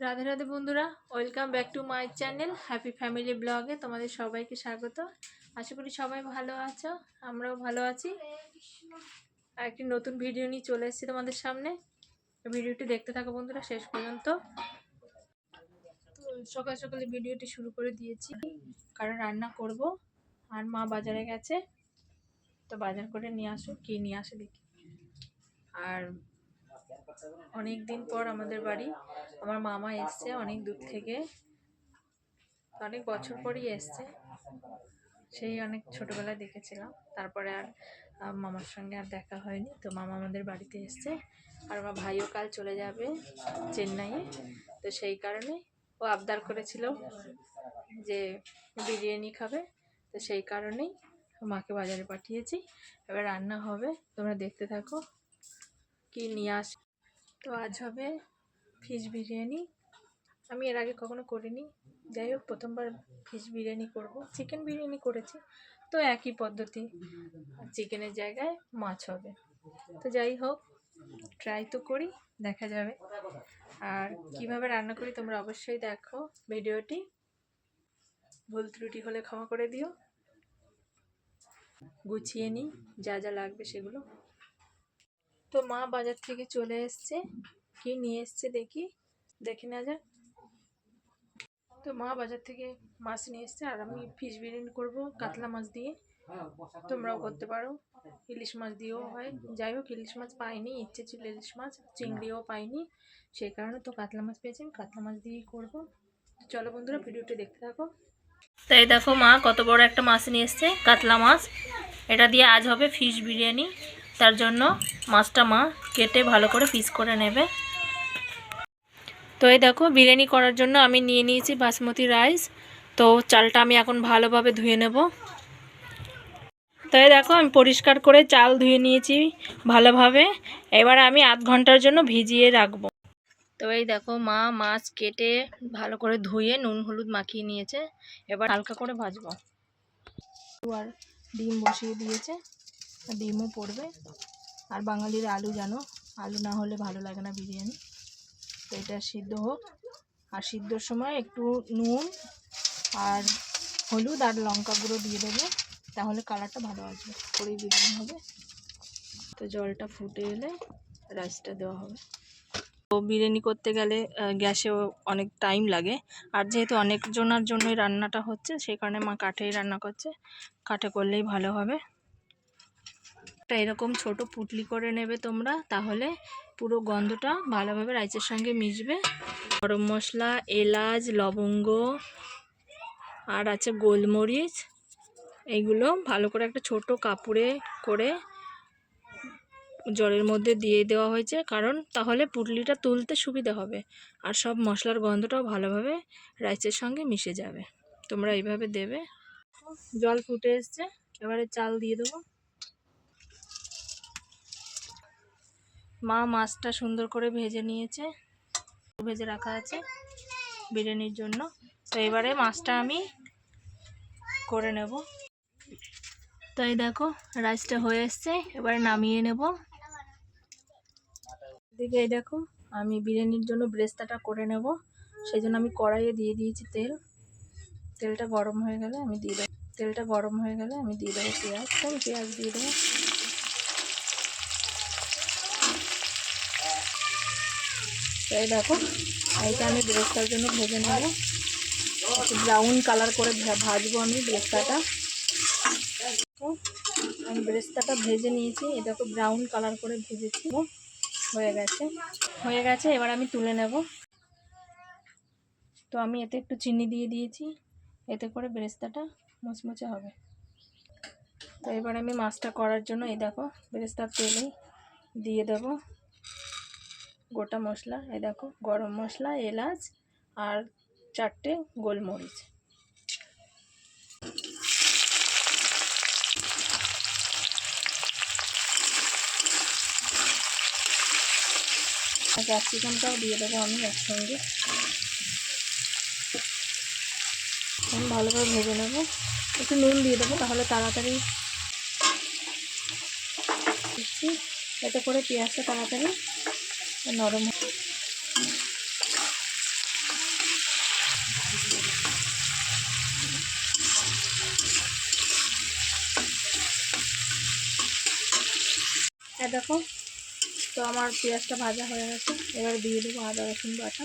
রাধে রাধে বন্ধুরা welcome back to my channel happy family ব্লগে তোমাদের সবাইকে স্বাগত। আশা করি সবাই ভালো আছো, আমরাও ভালো আছি। আর একটি নতুন ভিডিও নিয়ে চলে এসেছি তোমাদের সামনে। ভিডিওটি দেখতে থাকো বন্ধুরা, শেষ পর্যন্ত। সকাল সকালে ভিডিওটি শুরু করে দিয়েছি। কারণ রান্না করব, আর মা বাজারে গেছে। তো বাজার করে নিয়ে আসো, কি নিয়ে আসে দেখি। আর অনেক দিন পর আমাদের বাড়ি। আমার মামা এসছে অনেক দূর থেকে। অনেক বছর পরই এসছে। সেই অনেক ছোটবেলায় দেখেছিলাম। তারপরে আর মামার সঙ্গে আর দেখা হয়নি। তো মামা আমাদের বাড়িতে এসছে। আর আমার ভাইও কাল চলে যাবে চেন্নাইয়ে। তো সেই কারণে ও আবদার করেছিল যে বিরিয়ানি খাবে। তো সেই কারণেই মাকে বাজারে পাঠিয়েছি। এবার রান্না হবে। তোমরা দেখতে থাকো। কি নিয়ে আস তো আজ হবে ফিশ বিরিয়ানি। আমি এর আগে কখনো করিনি। যাই হোক, প্রথমবার ফিশ বিরিয়ানি করব। চিকেন বিরিয়ানি করেছি। তো একই পদ্ধতি। চিকেনের জায়গায় মাছ হবে। তো যাই হোক ট্রাই তো করি, দেখা যাবে। আর কীভাবে রান্না করি তোমরা অবশ্যই দেখো ভিডিওটি। ভুল ত্রুটি হলে ক্ষমা করে দিও। গুছিয়ে নিই, যা যা লাগবে সেগুলো। তো মা বাজার থেকে চলে এসছে। কি নিয়ে এসছে দেখি। দেখে না যাক। তো মা বাজার থেকে মাছ নিয়ে এসছে আর আমি ফিশ বিরিয়ানি করব, কাতলা মাছ দিয়ে। তোমরাও করতে পারো। ইলিশ মাছ দিয়েও হয়। যাই হোক, ইলিশ মাছ পাইনি, ইচ্ছে ছিল ইলিশ মাছ, চিংড়িও পাইনি। সেই কারণে তো কাতলা মাছ পেয়েছি, আমি কাতলা মাছ দিয়েই করব। চলো বন্ধুরা, ভিডিওটি দেখতে থাকো। তাই দেখো মা, কত বড় একটা মাছ নিয়ে এসছে, কাতলা মাছ। এটা দিয়ে আজ হবে ফিশ বিরিয়ানি। তার জন্য মাছটা মা কেটে ভালো করে পিস করে নেবে। তো এই দেখো, বিরিয়ানি করার জন্য আমি নিয়ে নিয়েছি বাসমতি রাইস। তো চালটা আমি এখন ভালোভাবে ধুয়ে নেব। তো দেখো, আমি পরিষ্কার করে চাল ধুয়ে নিয়েছি ভালোভাবে। এবার আমি আধ ঘণ্টার জন্য ভিজিয়ে রাখব। তো এই দেখো, মা মাছ কেটে ভালো করে ধুয়ে নুন হলুদ মাখিয়ে নিয়েছে। এবার হালকা করে ভাজবো। আর ডিম বসিয়ে দিয়েছে। ডিমও পড়বে। আর বাঙালির আলু জানো? আলু না হলে ভালো লাগে না বিরিয়ানি। তো এটা সিদ্ধ হোক। আর সিদ্ধর সময় একটু নুন আর হলুদ আর লঙ্কা গুঁড়ো দিয়ে দেবে। তাহলে কালারটা ভালো আসবে। করেই বিরিয়ানি হবে। তো জলটা ফুটে এলে রাইসটা দেওয়া হবে। তো বিরিয়ানি করতে গেলে আহ, গ্যাসেও অনেক টাইম লাগে। আর যেহেতু অনেকজনের জন্যই রান্নাটা হচ্ছে সেই কারণে মা কাঠেই রান্না করছে। কাঠে করলেই ভালো হবে। একটা এরকম ছোট পুটলি করে নেবে তোমরা, তাহলে পুরো গন্ধটা ভালোভাবে রাইসের সঙ্গে মিশবে। গরম মশলা, এলাচ, লবঙ্গ, আর আছে গোলমরিচ, এইগুলো ভালো করে একটা ছোট কাপড়ে করে জলের মধ্যে দিয়ে দেওয়া হয়েছে, কারণ তাহলে পুটলিটা তুলতে সুবিধা হবে, আর সব মশলার গন্ধটাও ভালোভাবে রাইসের সঙ্গে মিশে যাবে। তোমরা এইভাবে দেবে। জল ফুটে এসছে, এবারে চাল দিয়ে দেবো। মা মাছটা সুন্দর করে ভেজে নিয়েছে। ভেজে রাখা আছে বিরিয়ানির জন্য। তো এবারে মাছটা আমি করে নেব। তো এই দেখো, রাইসটা হয়ে এসছে, এবারে নামিয়ে নেব। দিকে এই দেখো, আমি বিরিয়ানির জন্য ব্রেস্তাটা করে নেব। সেই জন্য আমি কড়াইয়ে দিয়ে দিয়েছি তেল। তেলটা গরম হয়ে গেলে আমি দিয়ে দেবো। তেলটা গরম হয়ে গেলে আমি দিয়ে দেবো পেঁয়াজ। তো পেঁয়াজ দিয়ে দেবো। তো এই দেখো এইটা আমি ব্রেস্তার জন্য ভেজে নেব। ব্রাউন কালার করে ভাজবো আমি ব্রেস্তাটা আমি ব্রেস্তাটা ভেজে নিয়েছি। এই দেখো ব্রাউন কালার করে ভেজেছি। হয়ে গেছে। হয়ে গেছে, এবার আমি তুলে নেব। তো আমি এতে একটু চিনি দিয়ে দিয়েছি। এতে করে ব্রেস্তাটা মুচমুচে হবে। তো এবার আমি মাছটা করার জন্য এই দেখো ব্রেস্তার তেলে দিয়ে দেব। গোটা মশলা, এই দেখো, গরম মশলা, এলাচ আর চারটে গোলমরিচ। ক্যাপসিকামটাও দিয়ে দেবো আমি একসঙ্গে। আমি ভালোভাবে ভেজে নেব। একটু নুন দিয়ে দেবো, তাহলে তাড়াতাড়ি এতে করে পেঁয়াজটা তাড়াতাড়ি নরম হ্যাঁ, দেখো। তো আমার পেঁয়াজটা ভাজা হয়ে গেছে। এবার দিয়ে দেবো আদা রসুন বাটা।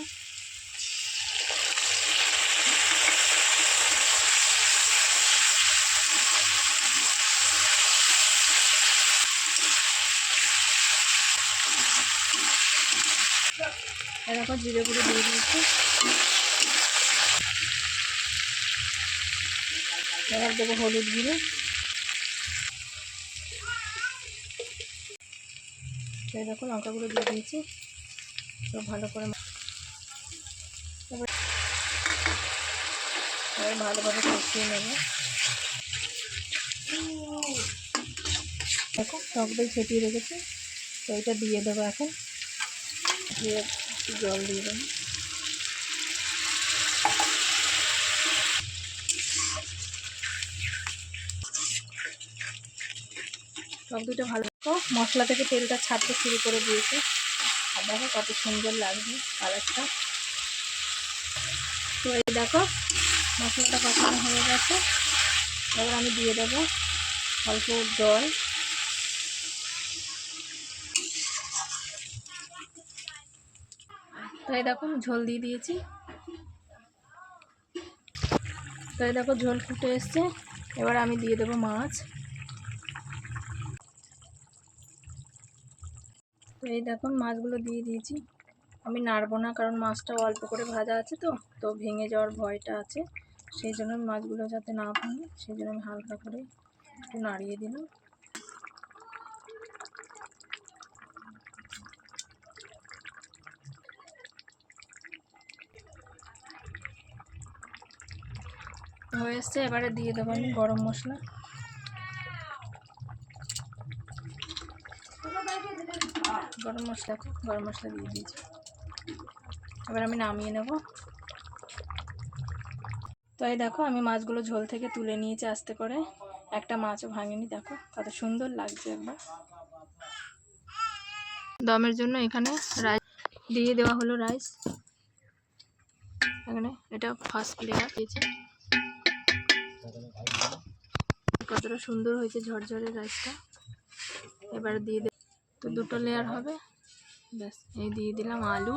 এরকম জিরে গুঁড়ো দিয়ে দিয়েছি। এবার দেবো হলুদ গুঁড়ো। এই দেখো লঙ্কা গুঁড়ো দিয়ে দিয়েছি। তো ভালো করে এবার ভালোভাবে কষিয়ে নেব। দেখো টক দই ছেটিয়ে রেখেছি। তো এটা দিয়ে দেবো এখন। দিয়ে জল দিয়ে দেবো। টক দুটো ভালো মশলা থেকে তেলটা ছাড়তে শুরু করে দিয়েছে। আর দেখো কত সুন্দর লাগবে কালারটা। তো এই দেখো, মশলাটা কষানো হয়ে গেছে। এবার আমি দিয়ে দেবো অল্প জল। তাই দেখো ঝোল দিয়ে দিয়েছি। তাই দেখো ঝোল ফুটে এসছে। এবার আমি দিয়ে দেবো মাছ। তো এই দেখুন মাছগুলো দিয়ে দিয়েছি। আমি নাড়বো না কারণ মাছটা অল্প করে ভাজা আছে তো তো ভেঙে যাওয়ার ভয়টা আছে। সেই জন্য মাছগুলো যাতে না ভাঙে, সেই জন্য আমি হালকা করে একটু নাড়িয়ে দিলাম। হয়ে এসছে, এবারে দিয়ে দেবো আমি গরম মশলা। গরম মশলা গরম মশলা দিয়ে দিয়েছি। এবার আমি নামিয়ে নেব। তো এই দেখো, আমি মাছগুলো ঝোল থেকে তুলে নিয়েছি আস্তে করে। একটা মাছও ভাঙেনি, দেখো, কত সুন্দর লাগছে একবার। দমের জন্য এখানে রাইস, দিয়ে দেওয়া হলো রাইস। এখানে এটা ফার্স্ট প্লেয়ার দিয়েছে। কতটা সুন্দর হয়েছে ঝরঝরে রাইসটা এবার দিয়ে দে তো দুটো লেয়ার হবে। ব্যাস, এই দিয়ে দিলাম আলু।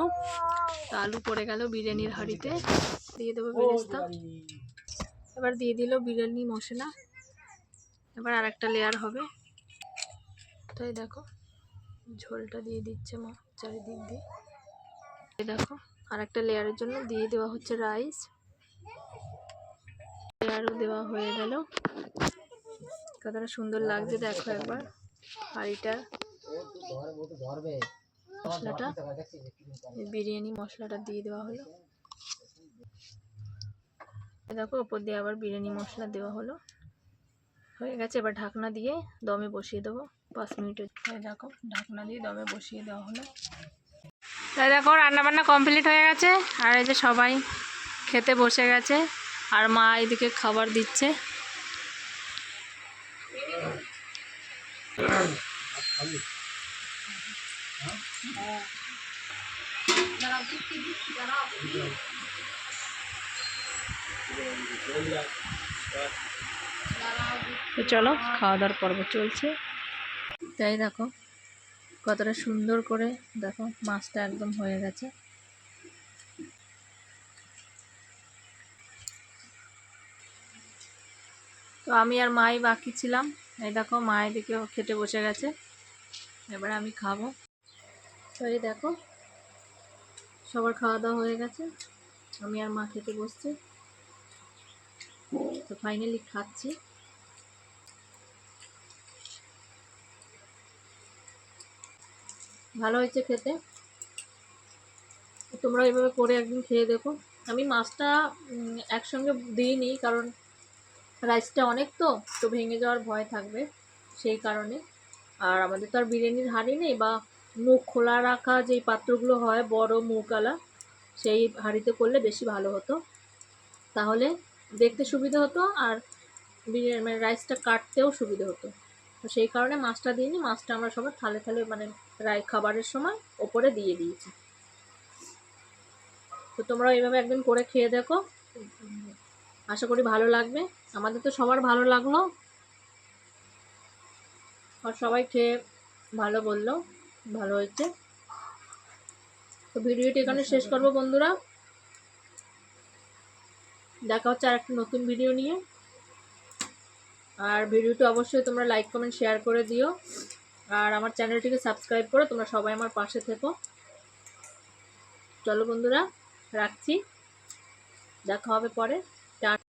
তো আলু পড়ে গেল বিরিয়ানির হাঁড়িতে। দিয়ে দেবো বেরেস্তা। এবার দিয়ে দিল বিরিয়ানি মশলা। এবার আর একটা লেয়ার হবে। তো এই দেখো, ঝোলটা দিয়ে দিচ্ছে মা চারিদিক দিয়ে। এই দেখো আর একটা লেয়ারের জন্য দিয়ে দেওয়া হচ্ছে রাইস লেয়ারও দেওয়া হয়ে গেল। কতটা সুন্দর লাগছে দেখো একবার। হাঁড়িটা। মশলাটা। বিরিয়ানি মশলাটা দিয়ে দেওয়া হলো। দেখো, ওপর দিয়ে আবার বিরিয়ানি মশলা দেওয়া হলো। হয়ে গেছে, এবার ঢাকনা দিয়ে দমে বসিয়ে দেবো। পাঁচ মিনিটের দেখো, ঢাকনা দিয়ে দমে বসিয়ে দেওয়া হলো। তাই দেখো, রান্নাবান্না কমপ্লিট হয়ে গেছে। আর এই যে সবাই খেতে বসে গেছে। আর মা এদিকে খাবার দিচ্ছে। তো চলো খাওয়া দাওয়ার পর্ব চলছে। তাই দেখো, কতটা সুন্দর করে দেখো, মাছটা একদম হয়ে গেছে। তো আমি আর মাই বাকি ছিলাম। এই দেখো, মা এদিকে খেতে বসে গেছে। এবার আমি খাব। তো এই দেখো, সবার খাওয়া দাওয়া হয়ে গেছে। আমি আর মা খেতে বসছি। তো ফাইনালি খাচ্ছি। ভালো হয়েছে খেতে। তোমরা এইভাবে করে একদিন খেয়ে দেখো। আমি মাছটা একসঙ্গে দিইনি কারণ রাইসটা অনেক তো তো ভেঙে যাওয়ার ভয় থাকবে সেই কারণে। আর আমাদের তো আর বিরিয়ানির হাঁড়ি নেই বা মুখ খোলা রাখা যেই পাত্রগুলো হয়, বড় মুখওয়ালা, সেই হাঁড়িতে করলে বেশি ভালো হতো। তাহলে দেখতে সুবিধা হতো আর বিরিয়ানি মানে রাইসটা কাটতেও সুবিধা হতো। তো সেই কারণে মাছটা দিইনি, মাছটা আমরা সবার থালে থালে মানে রাই খাবারের সময় ওপরে দিয়ে দিয়েছি। তো তোমরা এইভাবে একদিন করে খেয়ে দেখো। আশা করি ভালো লাগবে। আমাদের তো সবার ভালো লাগল। আর সবাই খেয়ে ভালো বলল, ভালো হয়েছে। তো ভিডিওটি এখানে শেষ করব বন্ধুরা। দেখা হচ্ছে আর একটা নতুন ভিডিও নিয়ে। আর ভিডিওটি অবশ্যই তোমরা লাইক কমেন্ট শেয়ার করে দিও। আর আমার চ্যানেলটিকে সাবস্ক্রাইব করো, তোমরা সবাই আমার পাশে থেকো। চলো বন্ধুরা, রাখছি। দেখা হবে পরে।